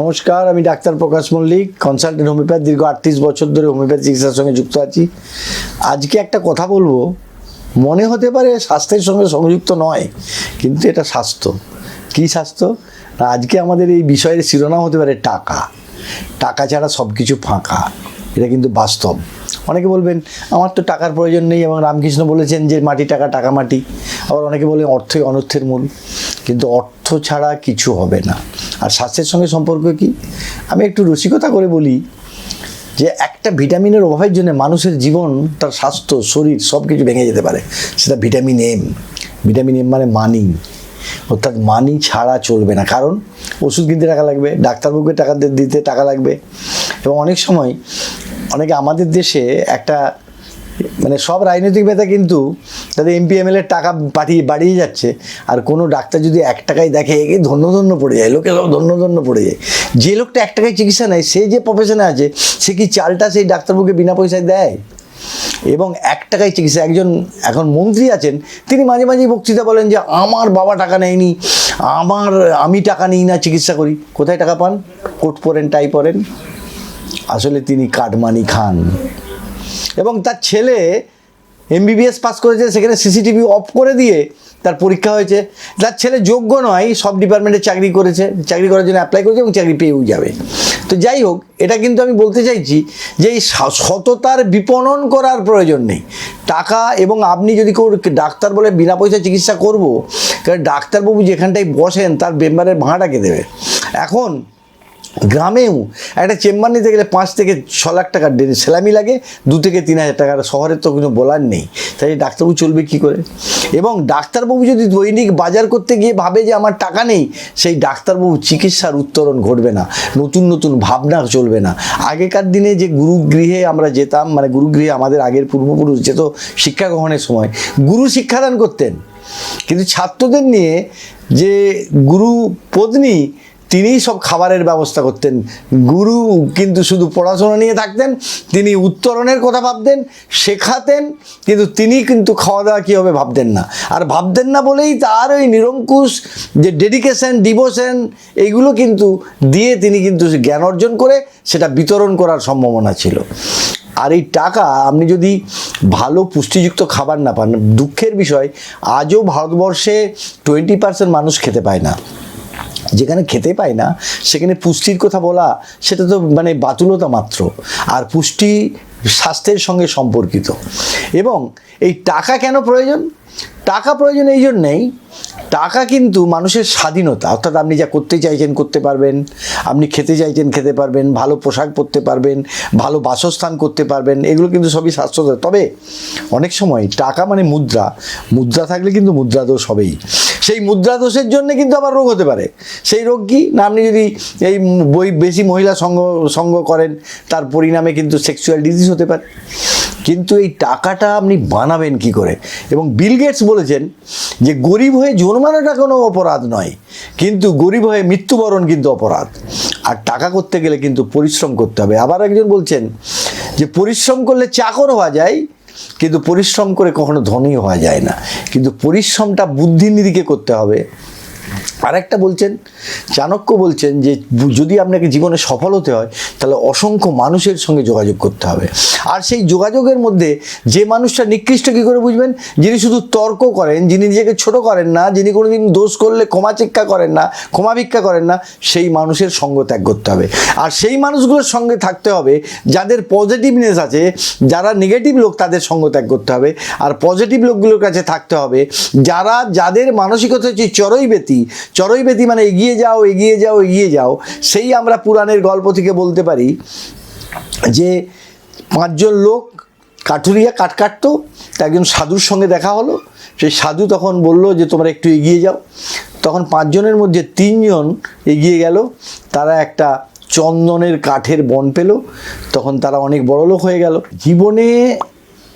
নমস্কার, আমি ডাক্তার প্রকাশ মল্লিক কনসালটেন্ট হোমিওপ্যাথ দীর্ঘ আটত্রিশ বছর ধরে হোমিওপ্যাথি চিকিৎসার সঙ্গে যুক্ত আছি। আজকে একটা কথা বলব, মনে হতে পারে স্বাস্থ্যের সঙ্গে সংযুক্ত নয়, কিন্তু এটা স্বাস্থ্য। কী স্বাস্থ্য? আজকে আমাদের এই বিষয়ের শিরোনাম হতে পারে টাকা। টাকা ছাড়া সব কিছু ফাঁকা, এটা কিন্তু বাস্তব। অনেকে বলবেন, আমার তো টাকার প্রয়োজন নেই, এবং রামকৃষ্ণ বলেছেন যে, মাটি টাকা টাকা মাটি। আবার অনেকে বলেন অর্থই অনর্থের মূল। কিন্তু অর্থ ছাড়া কিছু হবে না। আর স্বাস্থ্যের সঙ্গে সম্পর্ক কি? আমি একটু রসিকতা করে বলি যে একটা ভিটামিনের অভাবের জন্য মানুষের জীবন, তার স্বাস্থ্য, শরীর সব কিছু ভেঙে যেতে পারে। সেটা ভিটামিন এম। ভিটামিন এম মানে মানি। অর্থাৎ মানি ছাড়া চলবে না। কারণ ওষুধ কিনতে টাকা লাগবে, ডাক্তারবাবুকে টাকা দিতে টাকা লাগবে। এবং অনেক সময় অনেকে আমাদের দেশে একটা মানে সব রাজনৈতিক নেতা কিন্তু তাদের এমপি এমএলএর টাকা পাঠিয়ে বাড়িয়ে যাচ্ছে। আর কোনো ডাক্তার যদি এক টাকায় দেখে একে ধন্য ধন্য পড়ে যায়, লোকে ধন্য ধন্য পড়ে যায়। যে লোকটা এক টাকায় চিকিৎসা নেয়, সে যে প্রফেশনে আছে, সে কি চালটা সেই ডাক্তারবাবুকে বিনা পয়সায় দেয়? এবং এক টাকায় চিকিৎসা, একজন এখন মন্ত্রী আছেন, তিনি মাঝে মাঝে বক্তৃতা বলেন যে, আমার বাবা টাকা নেয়নি, আমার, আমি টাকা নিই না, চিকিৎসা করি। কোথায় টাকা পান? কোট পরেন টাই পরেন আসলে তিনি কাটমানি খান। এবং তার ছেলে এমবিবিএস পাস করেছে, সেখানে সিসিটিভি অফ করে দিয়ে তার পরীক্ষা হয়েছে। তার ছেলে যোগ্য নয়, সব ডিপার্টমেন্টে চাকরি করেছে, চাকরি করার জন্য অ্যাপ্লাই করেছে এবং চাকরি পেয়েও যাবে। তো যাই হোক, এটা কিন্তু আমি বলতে চাইছি যে এই সততার বিপণন করার প্রয়োজন নেই। টাকা এবং আপনি যদি কেউ ডাক্তার বলে বিনা পয়সায় চিকিৎসা করব, কারণ ডাক্তারবাবু যেখানটায় বসেন, তার মেম্বারের ভাড়াটা কে দেবে। এখন গ্রামেও একটা চেম্বার নিতে গেলে পাঁচ থেকে ছ লাখ টাকার সেলামি লাগে, দু থেকে তিন হাজার টাকার শহরের তো কোনো বলার নেই। তাই ডাক্তারবাবু চলবে কি করে? এবং ডাক্তারবাবু যদি দৈনিক বাজার করতে গিয়ে ভাবে যে আমার টাকা নেই, সেই ডাক্তারবাবু চিকিৎসার উত্তরণ ঘটবে না। নতুন নতুন ভাবনা চলবে না। আগেকার দিনে যে গুরুগৃহে আমরা যেতাম মানে গুরুগৃহে আমাদের আগের পূর্বপুরুষ যেত শিক্ষা গ্রহণের সময়, গুরু শিক্ষাদান করতেন। কিন্তু ছাত্রদের নিয়ে যে গুরু পত্নী তিনিই সব খাবারের ব্যবস্থা করতেন। গুরু কিন্তু শুধু পড়াশোনা নিয়ে থাকতেন, তিনি উত্তরণের কথা ভাবতেন, শেখাতেন, কিন্তু তিনি কিন্তু খাওয়া দাওয়া কী হবে ভাবতেন না। আর ভাবতেন না বলেই তার ওই নিরঙ্কুশ যে ডেডিকেশন ডিভোশন এইগুলো কিন্তু দিয়ে তিনি কিন্তু জ্ঞান অর্জন করে সেটা বিতরণ করার সম্ভাবনা ছিল। আর এই টাকা, আপনি যদি ভালো পুষ্টিযুক্ত খাবার না পান, দুঃখের বিষয়, আজও ভারতবর্ষে টোয়েন্টি পার্সেন্ট মানুষ খেতে পায় না। যেখানে খেতে পায় না, সেখানে পুষ্টির কথা বলা, সেটা তো মানে বাতুলতা মাত্র। আর পুষ্টি স্বাস্থ্যের সঙ্গে সম্পর্কিত। এবং এই টাকা কেন প্রয়োজন? টাকা প্রয়োজন এই জন্যেই, টাকা কিন্তু মানুষের স্বাধীনতা। অর্থাৎ আপনি যা করতে চাইছেন করতে পারবেন, আপনি খেতে চাইছেন খেতে পারবেন, ভালো পোশাক পরতে পারবেন, ভালো বাসস্থান করতে পারবেন, এগুলো কিন্তু সবই স্বাস্থ্য তবে অনেক সময় টাকা মানে মুদ্রা। মুদ্রা থাকলে কিন্তু মুদ্রা দোষ হবেই। সেই মুদ্রা দোষের জন্য কিন্তু আবার রোগ হতে পারে। সেই রোগ কি? না, আপনি যদি এই বই বেশি মহিলা সঙ্গ সঙ্গ করেন, তার পরিণামে কিন্তু সেক্সুয়াল ডিজিজ হতে পারে। কিন্তু এই টাকাটা আপনি বানাবেন কি করে? এবং বিল গেটস বলেছেন যে গরিব হয়ে জন্মানোটা কোনো অপরাধ নয়, কিন্তু গরিব হয়ে মৃত্যুবরণ কিন্তু অপরাধ। আর টাকা করতে গেলে কিন্তু পরিশ্রম করতে হবে। আবার একজন বলছেন যে পরিশ্রম করলে চাকর হওয়া যায়, কিন্তু পরিশ্রম করে কখনো ধনী হওয়া যায় না। কিন্তু পরিশ্রমটা বুদ্ধির নিরিখে করতে হবে। আরেকটা বলছেন, চাণক্য বলছেন যে যদি আপনাকে জীবনে সফল হতে হয়, তাহলে অসংখ্য মানুষের সঙ্গে যোগাযোগ করতে হবে। আর সেই যোগাযোগের মধ্যে যে মানুষটা নিকৃষ্ট কী করে বুঝবেন? যিনি শুধু তর্ক করেন, যিনি নিজেকে ছোট করেন না, যিনি কোনোদিন দোষ করলে ক্ষমা চিক্ষা করেন না, ক্ষমা ভিক্ষা করেন না, সেই মানুষের সঙ্গ ত্যাগ করতে হবে। আর সেই মানুষগুলোর সঙ্গে থাকতে হবে, যাদের পজিটিভনেস আছে, যারা নেগেটিভ লোক তাদের সঙ্গ ত্যাগ করতে হবে। আর পজিটিভ লোকগুলোর কাছে থাকতে হবে, যারা, যাদের মানসিকতা হচ্ছে চড়ইবেতি চড়ইবেতি মানে এগিয়ে যাও এগিয়ে যাও এগিয়ে যাও। সেই আমরা পুরাণের গল্প থেকে বলতে পারি যে পাঁচজন লোক কাঠুরিয়া কাঠ কাটতো তা একজন সাধুর সঙ্গে দেখা হলো। সেই সাধু তখন বলল যে, তোমরা একটু এগিয়ে যাও। তখন পাঁচজনের মধ্যে তিনজন এগিয়ে গেল। তারা একটা চন্দনের কাঠের বন পেল। তখন তারা অনেক বড় লোক হয়ে গেল। জীবনে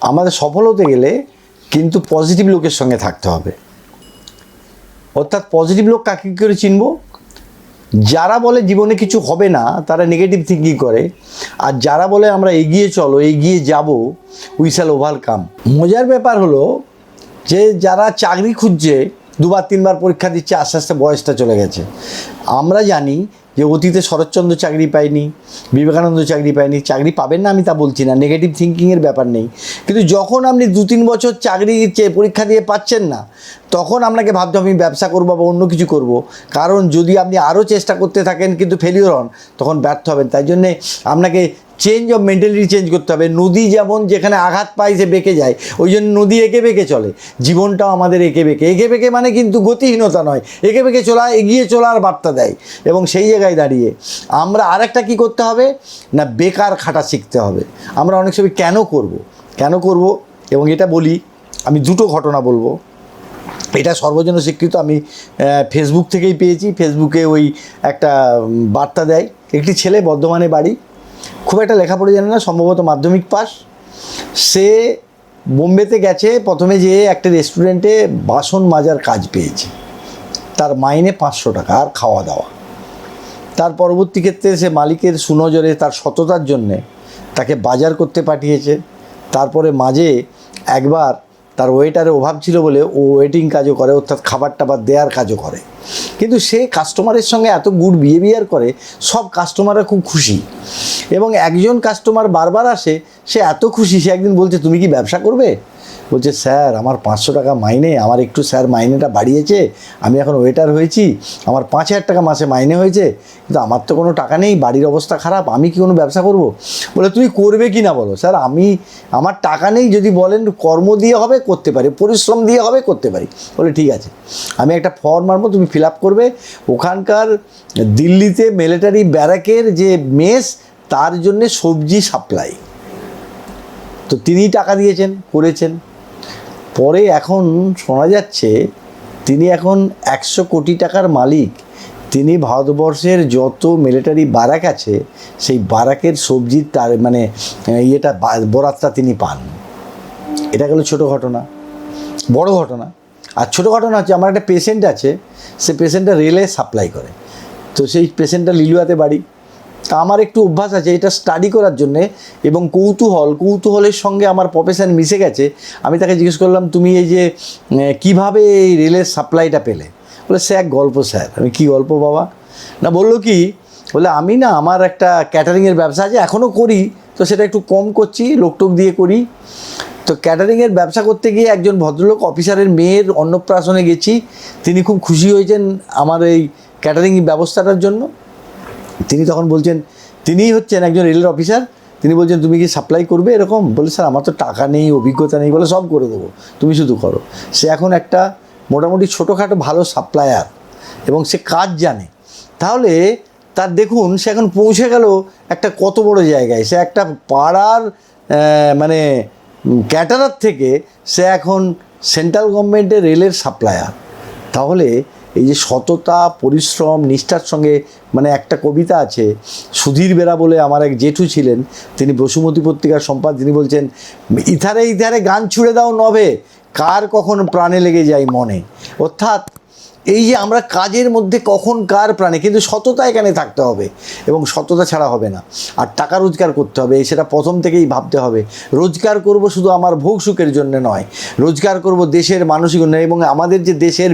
আমাদের সফল হতে গেলে কিন্তু পজিটিভ লোকের সঙ্গে থাকতে হবে। অর্থাৎ পজিটিভ লোক কাকে করে চিনব? যারা বলে জীবনে কিছু হবে না, তারা নেগেটিভ থিঙ্কিং করে। আর যারা বলে আমরা এগিয়ে চলো, এগিয়ে যাব উই শ্যাল ওভারকাম মজার ব্যাপার হলো যে যারা চাকরি খুঁজছে দুবার, তিনবার পরীক্ষা দিচ্ছে, আস্তে আস্তে বয়সটা চলে গেছে। আমরা জানি যে অতীতে শরৎচন্দ্র চাকরি পায়নি, বিবেকানন্দ চাকরি পায়নি। চাকরি পাবেন না আমি তা বলছি না নেগেটিভ থিঙ্কিংয়ের ব্যাপার নেই। কিন্তু যখন আপনি দু, তিন বছর চাকরি পরীক্ষা দিয়ে পাচ্ছেন না, তখন আপনাকে ভাবতে আমি ব্যবসা করব বা অন্য কিছু করব। কারণ যদি আপনি আরও চেষ্টা করতে থাকেন কিন্তু ফেলিওর হন, তখন ব্যর্থ হবেন। তাই জন্যে আপনাকে চেঞ্জ অফ মেন্টালিটি চেঞ্জ করতে হবে। নদী যেমন যেখানে আঘাত পায় সে বেঁকে যায়, ওই জন্য নদী এঁকে বেঁকে চলে। জীবনটাও আমাদের এঁকে বেঁকে। এঁকে বেঁকে মানে কিন্তু গতিহীনতা নয়। এঁকে বেঁকে চলা, এগিয়ে চলার বার্তা দেয় এবং সেই জায়গায় দাঁড়িয়ে আমরা আরেকটা কি করতে হবে? না, বেকার খাটা শিখতে হবে। আমরা অনেক সময় কেন করব? কেন করব? এবং এটা বলি, আমি দুটো ঘটনা বলব। এটা সর্বজন স্বীকৃত, আমি ফেসবুক থেকেই পেয়েছি। ফেসবুকে ওই একটা বার্তা দেয়। একটি ছেলে, বর্ধমানে বাড়ি। খুব একটা লেখাপড়া জানে না, সম্ভবত মাধ্যমিক পাস। সে বোম্বেতে গেছে, প্রথমে যেয়ে একটা রেস্টুরেন্টে বাসন মাজার কাজ পেয়েছে। তার মাইনে পাঁচশো টাকা আর খাওয়া দাওয়া। তার পরবর্তী ক্ষেত্রে সে মালিকের সুনজরে, তার সততার জন্যে তাকে বাজার করতে পাঠিয়েছে। তারপরে মাঝে একবার তার ওয়েটারের অভাব ছিল বলে ও ওয়েটিং কাজও করে, অর্থাৎ খাবার টাবার দেওয়ার কাজও করে। কিন্তু সে কাস্টমারের সঙ্গে এত গুড বিহেভিয়ার করে, সব কাস্টমাররা খুব খুশি। এবং একজন কাস্টমার বারবার আসে, সে এত খুশি, সে একদিন বলছে, তুমি কি ব্যবসা করবে? বলছে, স্যার, আমার পাঁচশো টাকা মাইনে, আমার একটু স্যার মাইনেটা বাড়িয়েছে, আমি এখন ওয়েটার হয়েছি, আমার পাঁচ হাজার টাকা মাসে মাইনে হয়েছে, কিন্তু আমার তো কোনো টাকা নেই, বাড়ির অবস্থা খারাপ, আমি কি কোনো ব্যবসা করব? বলে, তুমি করবে কি না বলো? স্যার, আমি, আমার টাকা নেই, যদি বলেন, কর্ম দিয়ে হবে, করতে পারি, পরিশ্রম দিয়ে হবে, করতে পারি। বলে, ঠিক আছে, আমি একটা ফর্ম মারবো, তুমি ফিল আপ করবে। ওখানকার দিল্লিতে মিলিটারি ব্যারাকের যে মেস, তার জন্যে সবজি সাপ্লাই তো তিনিই টাকা দিয়েছেন, করেছেন। পরে এখন শোনা যাচ্ছে, তিনি এখন একশো কোটি টাকার মালিক। তিনি ভারতবর্ষের যত মিলিটারি বারাক আছে, সেই বারাকের সবজির তার মানে ইয়েটা বরাতটা তিনি পান। এটা গেল ছোট ঘটনা, বড় ঘটনা। আর ছোট ঘটনা হচ্ছে, আমার একটা পেশেন্ট আছে, সে পেশেন্টটা রেলে সাপ্লাই করে। তো সেই পেশেন্টটা লিলুয়াতে বাড়ি। তা আমার একটু অভ্যাস আছে, এটা স্টাডি করার জন্যে এবং কৌতূহল, কৌতূহলের সঙ্গে আমার প্রফেশন মিশে গেছে। আমি তাকে জিজ্ঞেস করলাম, তুমি এই যে কীভাবে এই রেলের সাপ্লাইটা পেলে? বলে, সে এক গল্প, স্যার। আমি, কি গল্প, বাবা? না, বলল কি, বলে, আমি না, আমার একটা ক্যাটারিংয়ের ব্যবসা আছে এখনও করি, তো সেটা একটু কম করছি, লোকটোক দিয়ে করি। তো ক্যাটারিংয়ের ব্যবসা করতে গিয়ে একজন ভদ্রলোক, অফিসারের মেয়ের অন্নপ্রাশনে গেছি। তিনি খুব খুশি হয়েছেন আমার এই ক্যাটারিং ব্যবস্থাটার জন্য। তিনি তখন বলছেন, তিনিই হচ্ছেন একজন রেলের অফিসার, তিনি বলছেন, তুমি কি সাপ্লাই করবে এরকম? বলে, স্যার, আমার তো টাকা নেই, অভিজ্ঞতা নেই, বলে, সব করে দেবো, তুমি শুধু করো। সে এখন একটা মোটামুটি ছোটোখাটো ভালো সাপ্লায়ার এবং সে কাজ জানে। তাহলে তার দেখুন, সে এখন পৌঁছে গেল একটা কত বড় জায়গায়। সে একটা পাড়ার মানে ক্যাটারার থেকে সে এখন সেন্ট্রাল গভর্নমেন্টের রেলের সাপ্লায়ার। তাহলে এই যে সততা, পরিশ্রম, নিষ্ঠার সঙ্গে মানে একটা কবিতা আছে, সুধীর বেরা বলে আমার এক জেঠু ছিলেন, তিনি বসুমতী পত্রিকার সম্পাদ, তিনি বলছেন ইথারে ইথারে গান ছুড়ে দাও নভে, কার কখন প্রাণে লেগে যায় মনে? অর্থাৎ এই যে আমরা কাজের মধ্যে কখন কার প্রাণে, কিন্তু সততা এখানে থাকতে হবে এবং সততা ছাড়া হবে না। আর টাকা রোজগার করতে হবে, সেটা প্রথম থেকেই ভাবতে হবে। রোজগার করব শুধু আমার ভোগ সুখের জন্য নয়, রোজগার করব দেশের মানসিক উন্নয়ন এবং আমাদের যে দেশের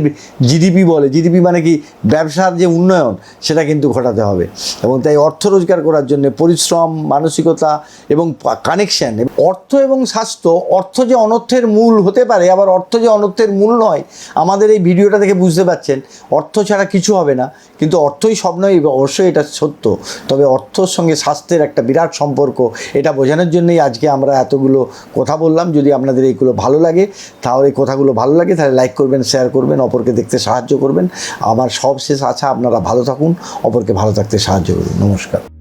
জিডিপি বলে, জিডিপি মানে কি? ব্যবসার যে উন্নয়ন, সেটা কিন্তু ঘটাতে হবে। এবং তাই অর্থ রোজগার করার জন্য পরিশ্রম, মানসিকতা এবং কানেকশন অর্থ এবং স্বাস্থ্য, অর্থ যে অনর্থের মূল হতে পারে, আবার অর্থ যে অনর্থের মূল নয়, আমাদের এই ভিডিওটা দেখে বুঝতে পারছেন অর্থ ছাড়া কিছু হবে না। কিন্তু অর্থই সব নয়, অবশ্যই এটা সত্য। তবে অর্থর সঙ্গে স্বাস্থ্যের একটা বিরাট সম্পর্ক, এটা বোঝানোর জন্যই আজকে আমরা এতগুলো কথা বললাম। যদি আপনাদের এইগুলো ভালো লাগে, তাহলে এই কথাগুলো ভালো লাগে, তাহলে লাইক করবেন শেয়ার করবেন, অপরকে দেখতে সাহায্য করবেন। আমার সব শেষ আশা, আপনারা ভালো থাকুন, অপরকে ভালো থাকতে সাহায্য করুন। নমস্কার।